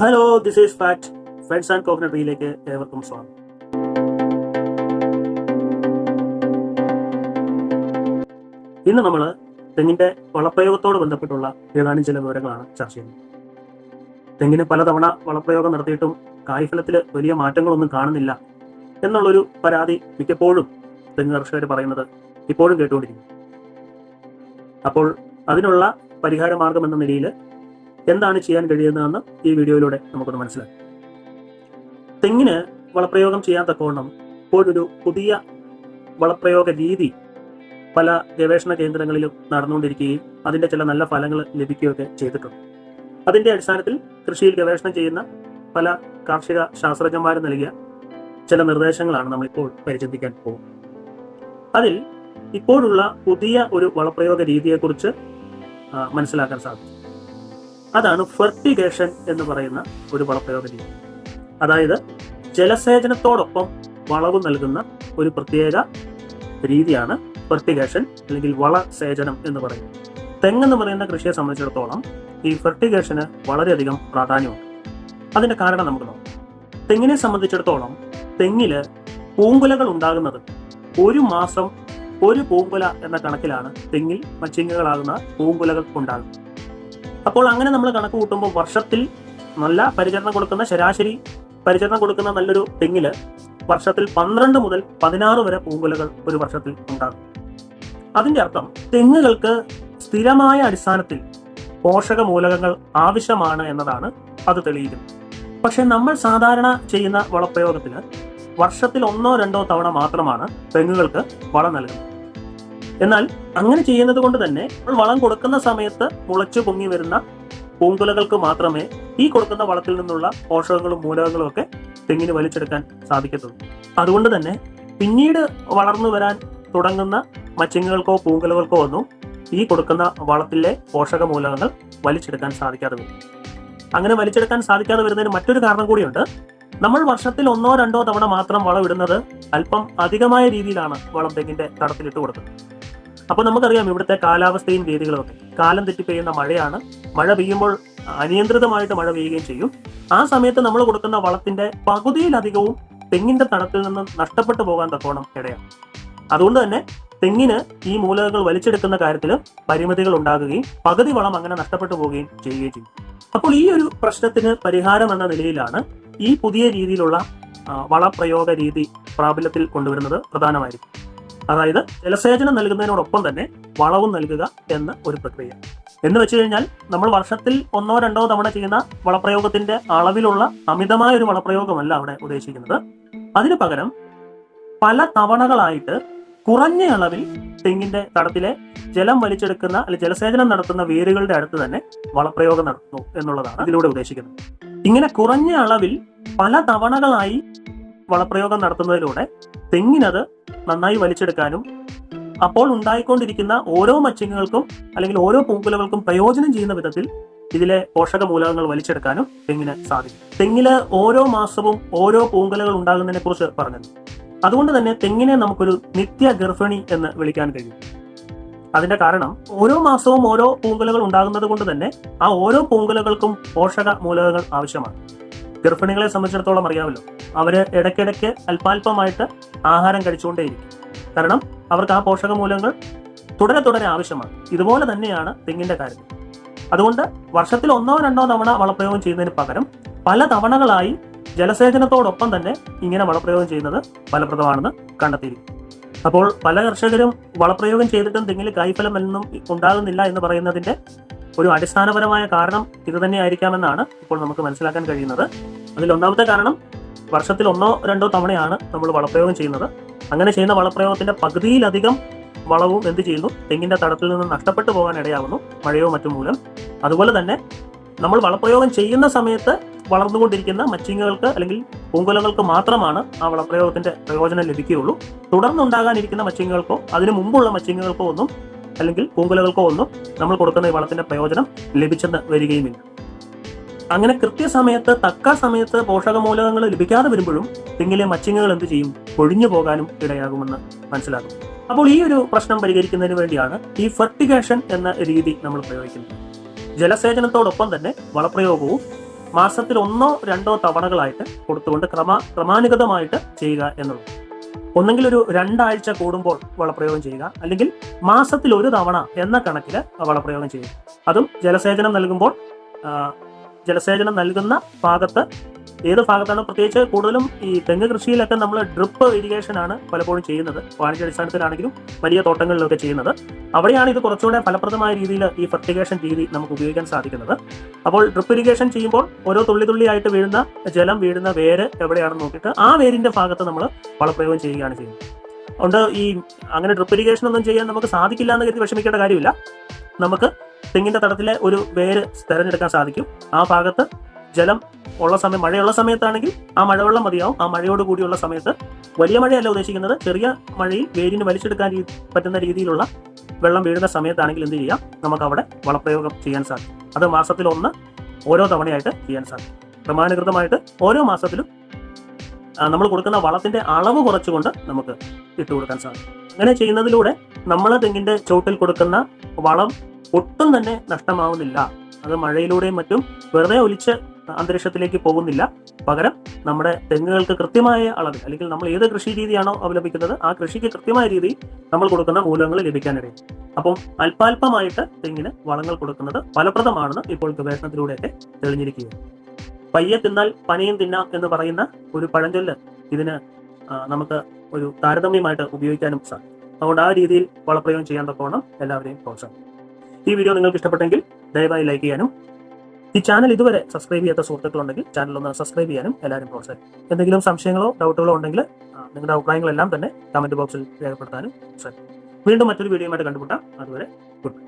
Hello this is fact friends and കോക്കനട്ടറിയിലേക്ക് ഏവർക്കും സ്വാഗതം. ഇന്ന് നമ്മൾ തെങ്ങിന്റെ വളപ്രയോഗത്തോട് ബന്ധപ്പെട്ടുള്ള ഏതാനും ചില വിവരങ്ങളാണ് ചർച്ച ചെയ്യുന്നത്. തെങ്ങിന് പലതവണ വളപ്രയോഗം നടത്തിയിട്ടും കായ്ഫലത്തിൽ വലിയ മാറ്റങ്ങളൊന്നും കാണുന്നില്ല എന്നുള്ളൊരു പരാതി മിക്കപ്പോഴും തെങ്ങ് കർഷകർ പറയുന്നത് ഇപ്പോഴും കേട്ടുകൊണ്ടിരിക്കുന്നു. അപ്പോൾ അതിനുള്ള പരിഹാര മാർഗം എന്ന നിലയിൽ എന്താണ് ചെയ്യാൻ കഴിയുന്നതെന്ന് ഈ വീഡിയോയിലൂടെ നമുക്കൊന്ന് മനസ്സിലാക്കാം. തെങ്ങിന് വളപ്രയോഗം ചെയ്യാൻ തക്കവണ്ണം ഇപ്പോഴൊരു പുതിയ വളപ്രയോഗ രീതി പല ഗവേഷണ കേന്ദ്രങ്ങളിലും നടന്നുകൊണ്ടിരിക്കുകയും അതിന്റെ ചില നല്ല ഫലങ്ങൾ ലഭിക്കുകയൊക്കെ ചെയ്തിട്ടുണ്ട്. അതിന്റെ അടിസ്ഥാനത്തിൽ കൃഷിയിൽ ഗവേഷണം ചെയ്യുന്ന പല കാർഷിക ശാസ്ത്രജ്ഞന്മാർ നൽകിയ ചില നിർദ്ദേശങ്ങളാണ് നമ്മളിപ്പോൾ പരിചിന്തിക്കാൻ പോകുന്നത്. അതിൽ ഇപ്പോഴുള്ള പുതിയ ഒരു വളപ്രയോഗ രീതിയെക്കുറിച്ച് മനസ്സിലാക്കാൻ സാധിക്കും അതാണ് ഫെർട്ടിഗേഷൻ എന്ന് പറയുന്ന ഒരു വളപ്രയോഗ രീതി അതായത് ജലസേചനത്തോടൊപ്പം വളവ് നൽകുന്ന ഒരു പ്രത്യേക രീതിയാണ് ഫെർട്ടിഗേഷൻ അല്ലെങ്കിൽ വളസേചനം എന്ന് പറയുന്നത്. തെങ്ങെന്ന് പറയുന്ന കൃഷിയെ സംബന്ധിച്ചിടത്തോളം ഈ ഫെർട്ടിഗേഷന് വളരെയധികം പ്രാധാന്യമുണ്ട്. അതിന്റെ കാരണം നമുക്ക് നോക്കാം. തെങ്ങിനെ സംബന്ധിച്ചിടത്തോളം തെങ്ങിൽ പൂങ്കുലകൾ ഉണ്ടാകുന്നത് ഒരു മാസം ഒരു പൂങ്കുല എന്ന കണക്കിലാണ് തെങ്ങിൽ മച്ചിങ്ങുകളാകുന്ന പൂങ്കുലകൾ ഉണ്ടാകുന്നത്. അപ്പോൾ അങ്ങനെ നമ്മൾ കണക്ക് കൂട്ടുമ്പോൾ വർഷത്തിൽ നല്ല പരിചരണം കൊടുക്കുന്ന ശരാശരി പരിചരണം കൊടുക്കുന്ന നല്ലൊരു തെങ്ങിൽ വർഷത്തിൽ പന്ത്രണ്ട് മുതൽ പതിനാറ് വരെ പൂങ്കുലകൾ ഒരു വർഷത്തിൽ ഉണ്ടാകും. അതിന്റെ അർത്ഥം തെങ്ങുകൾക്ക് സ്ഥിരമായ അടിസ്ഥാനത്തിൽ പോഷക മൂലകങ്ങൾ ആവശ്യമാണ് എന്നതാണ് അത് തെളിയിക്കുന്നത്. പക്ഷെ നമ്മൾ സാധാരണ ചെയ്യുന്ന വളപ്രയോഗത്തിന് വർഷത്തിൽ ഒന്നോ രണ്ടോ തവണ മാത്രമാണ് തെങ്ങുകൾക്ക് വളം നൽകുന്നത്. എന്നാൽ അങ്ങനെ ചെയ്യുന്നത് കൊണ്ട് തന്നെ നമ്മൾ വളം കൊടുക്കുന്ന സമയത്ത് മുളച്ചു പൊങ്ങി വരുന്ന പൂങ്കുലകൾക്ക് മാത്രമേ ഈ കൊടുക്കുന്ന വളത്തിൽ നിന്നുള്ള പോഷകങ്ങളും മൂലകങ്ങളും ഒക്കെ തെങ്ങിന് വലിച്ചെടുക്കാൻ സാധിക്കത്തുള്ളൂ. അതുകൊണ്ട് തന്നെ പിന്നീട് വളർന്നു വരാൻ തുടങ്ങുന്ന മച്ചിങ്ങുകൾക്കോ പൂങ്കുലകൾക്കോ ഒന്നും ഈ കൊടുക്കുന്ന വളത്തിലെ പോഷക മൂലകങ്ങൾ വലിച്ചെടുക്കാൻ സാധിക്കാതെ വരും. അങ്ങനെ വലിച്ചെടുക്കാൻ സാധിക്കാതെ വരുന്നതിന് മറ്റൊരു കാരണം കൂടിയുണ്ട്. നമ്മൾ വർഷത്തിൽ ഒന്നോ രണ്ടോ തവണ മാത്രം വളം ഇടുന്നത് അല്പം അധികമായ രീതിയിലാണ് വളം തെങ്ങിന്റെ തടത്തിലിട്ട് കൊടുക്കുന്നത്. അപ്പൊ നമുക്കറിയാം ഇവിടുത്തെ കാലാവസ്ഥയും രീതികളും ഒക്കെ കാലം തെറ്റി പെയ്യുന്ന മഴയാണ്. മഴ പെയ്യുമ്പോൾ അനിയന്ത്രിതമായിട്ട് മഴ പെയ്യുകയും ചെയ്യും. ആ സമയത്ത് നമ്മൾ കൊടുക്കുന്ന വളത്തിന്റെ പകുതിയിലധികവും തെങ്ങിന്റെ തടത്തിൽ നിന്ന് നഷ്ടപ്പെട്ടു പോകാൻ തക്കോണം ഇടയാണ്. അതുകൊണ്ട് തന്നെ തെങ്ങിന് ഈ മൂലകങ്ങൾ വലിച്ചെടുക്കുന്ന കാര്യത്തിൽ പരിമിതികൾ ഉണ്ടാകുകയും പകുതി വളം അങ്ങനെ നഷ്ടപ്പെട്ടു പോവുകയും ചെയ്യുകയും ചെയ്യും. അപ്പോൾ ഈ ഒരു പ്രശ്നത്തിന് പരിഹാരം എന്ന നിലയിലാണ് ഈ പുതിയ രീതിയിലുള്ള വളപ്രയോഗ രീതി പ്രാബല്യത്തിൽ കൊണ്ടുവരുന്നത് പ്രധാനമായിരിക്കും. അതായത് ജലസേചനം നൽകുന്നതിനോടൊപ്പം തന്നെ വളവും നൽകുക എന്ന ഒരു പ്രക്രിയ. എന്ന് വെച്ച് കഴിഞ്ഞാൽ നമ്മൾ വർഷത്തിൽ ഒന്നോ രണ്ടോ തവണ ചെയ്യുന്ന വളപ്രയോഗത്തിന്റെ അളവിലുള്ള അമിതമായ ഒരു വളപ്രയോഗമല്ല അവിടെ ഉദ്ദേശിക്കുന്നത്. അതിനു പകരം പല തവണകളായിട്ട് കുറഞ്ഞ അളവിൽ തെങ്ങിന്റെ തടത്തിലെ ജലം വലിച്ചെടുക്കുന്ന അല്ലെങ്കിൽ ജലസേചനം നടത്തുന്ന വേരുകളുടെ അടുത്ത് തന്നെ വളപ്രയോഗം നടത്തുന്നു എന്നുള്ളതാണ് അതിലൂടെ ഉദ്ദേശിക്കുന്നത്. ഇങ്ങനെ കുറഞ്ഞ അളവിൽ പല തവണകളായി വളപ്രയോഗം നടത്തുന്നതിലൂടെ തെങ്ങിനത് നന്നായി വലിച്ചെടുക്കാനും അപ്പോൾ ഉണ്ടായിക്കൊണ്ടിരിക്കുന്ന ഓരോ മച്ചിങ്ങുകൾക്കും അല്ലെങ്കിൽ ഓരോ പൂങ്കുലകൾക്കും പ്രയോജനം ചെയ്യുന്ന വിധത്തിൽ ഇതിലെ പോഷക മൂലകങ്ങൾ വലിച്ചെടുക്കാനും തെങ്ങിന് സാധിക്കും. തെങ്ങിൽ ഓരോ മാസവും ഓരോ പൂങ്കുലകൾ ഉണ്ടാകുന്നതിനെ കുറിച്ച് പറഞ്ഞത്. അതുകൊണ്ട് തന്നെ തെങ്ങിനെ നമുക്കൊരു നിത്യ ഗർഭിണി എന്ന് വിളിക്കാൻ കഴിയും. അതിന്റെ കാരണം ഓരോ മാസവും ഓരോ പൂങ്കുലകൾ ഉണ്ടാകുന്നത് കൊണ്ട് തന്നെ ആ ഓരോ പൂങ്കുലകൾക്കും പോഷക മൂലകങ്ങൾ ആവശ്യമാണ്. ഗർഭിണികളെ സംബന്ധിച്ചിടത്തോളം അറിയാമല്ലോ. അവർ ഇടയ്ക്കിടയ്ക്ക് അല്പാൽപമായിട്ട് ആഹാരം കഴിച്ചുകൊണ്ടേയിരിക്കും. കാരണം അവർക്ക് ആ പോഷകമൂലങ്ങൾ തുടരെ തുടരെ ആവശ്യമാണ്. ഇതുപോലെ തന്നെയാണ് തെങ്ങിന്റെ കാര്യത്തിൽ അതുകൊണ്ട് വർഷത്തിൽ ഒന്നോ രണ്ടോ തവണ വളപ്രയോഗം ചെയ്യുന്നതിന് പകരം പല തവണകളായി ജലസേചനത്തോടൊപ്പം തന്നെ ഇങ്ങനെ വളപ്രയോഗം ചെയ്യുന്നത് ഫലപ്രദമാണെന്ന് കണ്ടെത്തിയിരിക്കും അപ്പോൾ പല കർഷകരും വളപ്രയോഗം ചെയ്തിട്ടും തെങ്ങിൽ കായ്ഫലം എന്നും ഉണ്ടാകുന്നില്ല എന്ന് പറയുന്നതിന്റെ ഒരു അടിസ്ഥാനപരമായ കാരണം ഇത് തന്നെ ആയിരിക്കാമെന്നാണ് ഇപ്പോൾ നമുക്ക് മനസ്സിലാക്കാൻ കഴിയുന്നത്. അതിൽ ഒന്നാമത്തെ കാരണം വർഷത്തിൽ ഒന്നോ രണ്ടോ തവണയാണ് നമ്മൾ വളപ്രയോഗം ചെയ്യുന്നത്. അങ്ങനെ ചെയ്യുന്ന വളപ്രയോഗത്തിന്റെ പകുതിയിലധികം വളവും എന്ത് ചെയ്യുന്നു? തെങ്ങിന്റെ തടത്തിൽ നിന്ന് നഷ്ടപ്പെട്ടു പോകാൻ ഇടയാകുന്നു മഴയോ മറ്റു മൂലം. അതുപോലെ തന്നെ നമ്മൾ വളപ്രയോഗം ചെയ്യുന്ന സമയത്ത് വളർന്നുകൊണ്ടിരിക്കുന്ന മച്ചിങ്ങുകൾക്ക് അല്ലെങ്കിൽ പൂങ്കുലകൾക്ക് മാത്രമാണ് ആ വളപ്രയോഗത്തിന്റെ പ്രയോജനം ലഭിക്കുകയുള്ളൂ. തുടർന്നുണ്ടാകാനിരിക്കുന്ന മച്ചിങ്ങുകൾക്കോ അതിനു മുമ്പുള്ള മച്ചിങ്ങുകൾക്കോ ഒന്നും അല്ലെങ്കിൽ പൂങ്കുലകൾക്കോ ഒന്നും നമ്മൾ കൊടുക്കുന്ന ഈ വളത്തിന്റെ പ്രയോജനം ലഭിച്ചെന്ന് വരികയുമില്ല. അങ്ങനെ കൃത്യസമയത്ത് തക്ക സമയത്ത് പോഷകമൂലകങ്ങൾ ലഭിക്കാതെ വരുമ്പോഴും തെങ്ങിലെ മച്ചിങ്ങകൾ എന്ത് ചെയ്യും? ഒഴിഞ്ഞു പോകാനും ഇടയാകുമെന്ന് മനസ്സിലാക്കും അപ്പോൾ ഈ ഒരു പ്രശ്നം പരിഹരിക്കുന്നതിന് വേണ്ടിയാണ് ഈ ഫെർട്ടിഗേഷൻ എന്ന രീതി നമ്മൾ പ്രയോഗിക്കുന്നത്. ജലസേചനത്തോടൊപ്പം തന്നെ വളപ്രയോഗവും മാസത്തിൽ ഒന്നോ രണ്ടോ തവണകളായിട്ട് കൊടുത്തുകൊണ്ട് ക്രമ ക്രമാനുഗതമായിട്ട് ചെയ്യുക എന്നുള്ളത്. ഒന്നെങ്കിൽ ഒരു രണ്ടാഴ്ച കൂടുമ്പോൾ വളപ്രയോഗം ചെയ്യുക. അല്ലെങ്കിൽ മാസത്തിൽ ഒരു തവണ എന്ന കണക്കിൽ വളപ്രയോഗം ചെയ്യുക. അതും ജലസേചനം നൽകുമ്പോൾ ജലസേചനം നൽകുന്ന ഭാഗത്ത് ഏത് ഭാഗത്താണ് പ്രത്യേകിച്ച് കൂടുതലും ഈ തെങ്ങ് കൃഷിയിലൊക്കെ നമ്മൾ ഡ്രിപ്പ് ഇറിഗേഷൻ ആണ് പലപ്പോഴും ചെയ്യുന്നത്. വാണിജ്യാടിസ്ഥാനത്തിലാണെങ്കിലും വലിയ തോട്ടങ്ങളിലൊക്കെ ചെയ്യുന്നത്. അവിടെയാണ് ഇത് കുറച്ചുകൂടെ ഫലപ്രദമായ രീതിയിൽ ഈ ഫെർട്ടിഗേഷൻ രീതി നമുക്ക് ഉപയോഗിക്കാൻ സാധിക്കുന്നത്. അപ്പോൾ ഡ്രിപ്പ് ഇറിഗേഷൻ ചെയ്യുമ്പോൾ ഓരോ തുള്ളി തുള്ളിയായിട്ട് വീഴുന്ന ജലം വീഴുന്ന വേര് എവിടെയാണെന്ന് നോക്കിയിട്ട് ആ വേരിന്റെ ഭാഗത്ത് നമ്മൾ വളപ്രയോഗം ചെയ്യുകയാണ് ചെയ്യുന്നത്. അതുകൊണ്ട് ഈ അങ്ങനെ ഡ്രിപ്പ് ഇറിഗേഷൻ ഒന്നും ചെയ്യാൻ നമുക്ക് സാധിക്കില്ല എന്ന് കരുതി വിഷമിക്കേണ്ട കാര്യമില്ല. നമുക്ക് തെങ്ങിന്റെ തടത്തിലെ ഒരു വേര് തിരഞ്ഞെടുക്കാൻ സാധിക്കും. ആ ഭാഗത്ത് ജലം ഉള്ള സമയം മഴയുള്ള സമയത്താണെങ്കിൽ ആ മഴവെള്ളം മതിയാവും. ആ മഴയോട് കൂടിയുള്ള സമയത്ത് വലിയ മഴയല്ല ഉദ്ദേശിക്കുന്നത്. ചെറിയ മഴയിൽ വേരിന് വലിച്ചെടുക്കാൻ പറ്റുന്ന രീതിയിലുള്ള വെള്ളം വീഴുന്ന സമയത്താണെങ്കിൽ എന്ത് ചെയ്യാം? നമുക്ക് അവിടെ വളപ്രയോഗം ചെയ്യാൻ സാധിക്കും. അത് മാസത്തിൽ ഒന്ന് ഓരോ തവണയായിട്ട് ചെയ്യാൻ സാധിക്കും. ക്രമാനുകൃതമായിട്ട് ഓരോ മാസത്തിലും നമ്മൾ കൊടുക്കുന്ന വളത്തിന്റെ അളവ് കുറച്ചുകൊണ്ട് നമുക്ക് ഇട്ടുകൊടുക്കാൻ സാധിക്കും. അങ്ങനെ ചെയ്യുന്നതിലൂടെ നമ്മൾ തെങ്ങിന്റെ ചോട്ടിൽ കൊടുക്കുന്ന വളം ഒട്ടും തന്നെ നഷ്ടമാവുന്നില്ല. അത് മഴയിലൂടെയും മറ്റും വെറുതെ ഒലിച്ച് അന്തരീക്ഷത്തിലേക്ക് പോകുന്നില്ല. പകരം നമ്മുടെ തെങ്ങുകൾക്ക് കൃത്യമായ അളവിൽ അല്ലെങ്കിൽ നമ്മൾ ഏത് കൃഷി രീതിയാണോ അവലംബിക്കുന്നത് ആ കൃഷിക്ക് കൃത്യമായ രീതി നമ്മൾ കൊടുക്കുന്ന മൂലങ്ങൾ ലഭിക്കാനിടയും അപ്പം അല്പാൽപമായിട്ട് തെങ്ങിന് വളങ്ങൾ കൊടുക്കുന്നത് ഫലപ്രദമാണെന്ന് ഇപ്പോൾ ഗവേഷണത്തിലൂടെയൊക്കെ തെളിഞ്ഞിരിക്കുകയാണ്. പയ്യെ തിന്നാൽ പനയും തിന്നാം എന്ന് പറയുന്ന ഒരു പഴഞ്ചൊല്ല് ഇതിന് നമുക്ക് ഒരു താരതമ്യമായിട്ട് ഉപയോഗിക്കാനും സാധിക്കും. അതുകൊണ്ട് ആ രീതിയിൽ വളപ്രയോഗം ചെയ്യാൻ തക്കവണ്ണം എല്ലാവരെയും പ്രോത്സാഹിക്കും ഈ വീഡിയോ നിങ്ങൾക്ക് ഇഷ്ടപ്പെട്ടെങ്കിൽ ദയവായി ലൈക്ക് ചെയ്യാനും ഈ ചാനൽ ഇതുവരെ സബ്സ്ക്രൈബ് ചെയ്യാത്ത സുഹൃത്തുക്കളുണ്ടെങ്കിൽ ചാനൽ ഒന്ന് സബ്സ്ക്രൈബ് ചെയ്യാനും എല്ലാവരും പ്രോത്സാഹിക്കും എന്തെങ്കിലും സംശയങ്ങളോ ഡൗട്ടുകളോ ഉണ്ടെങ്കിൽ നിങ്ങളുടെ അഭിപ്രായങ്ങളെല്ലാം തന്നെ കമന്റ് ബോക്സിൽ രേഖപ്പെടുത്താനും ശ്രമിക്കും വീണ്ടും മറ്റൊരു വീഡിയോയുമായിട്ട് കണ്ടുമുട്ടാം. അതുവരെ ഗുഡ്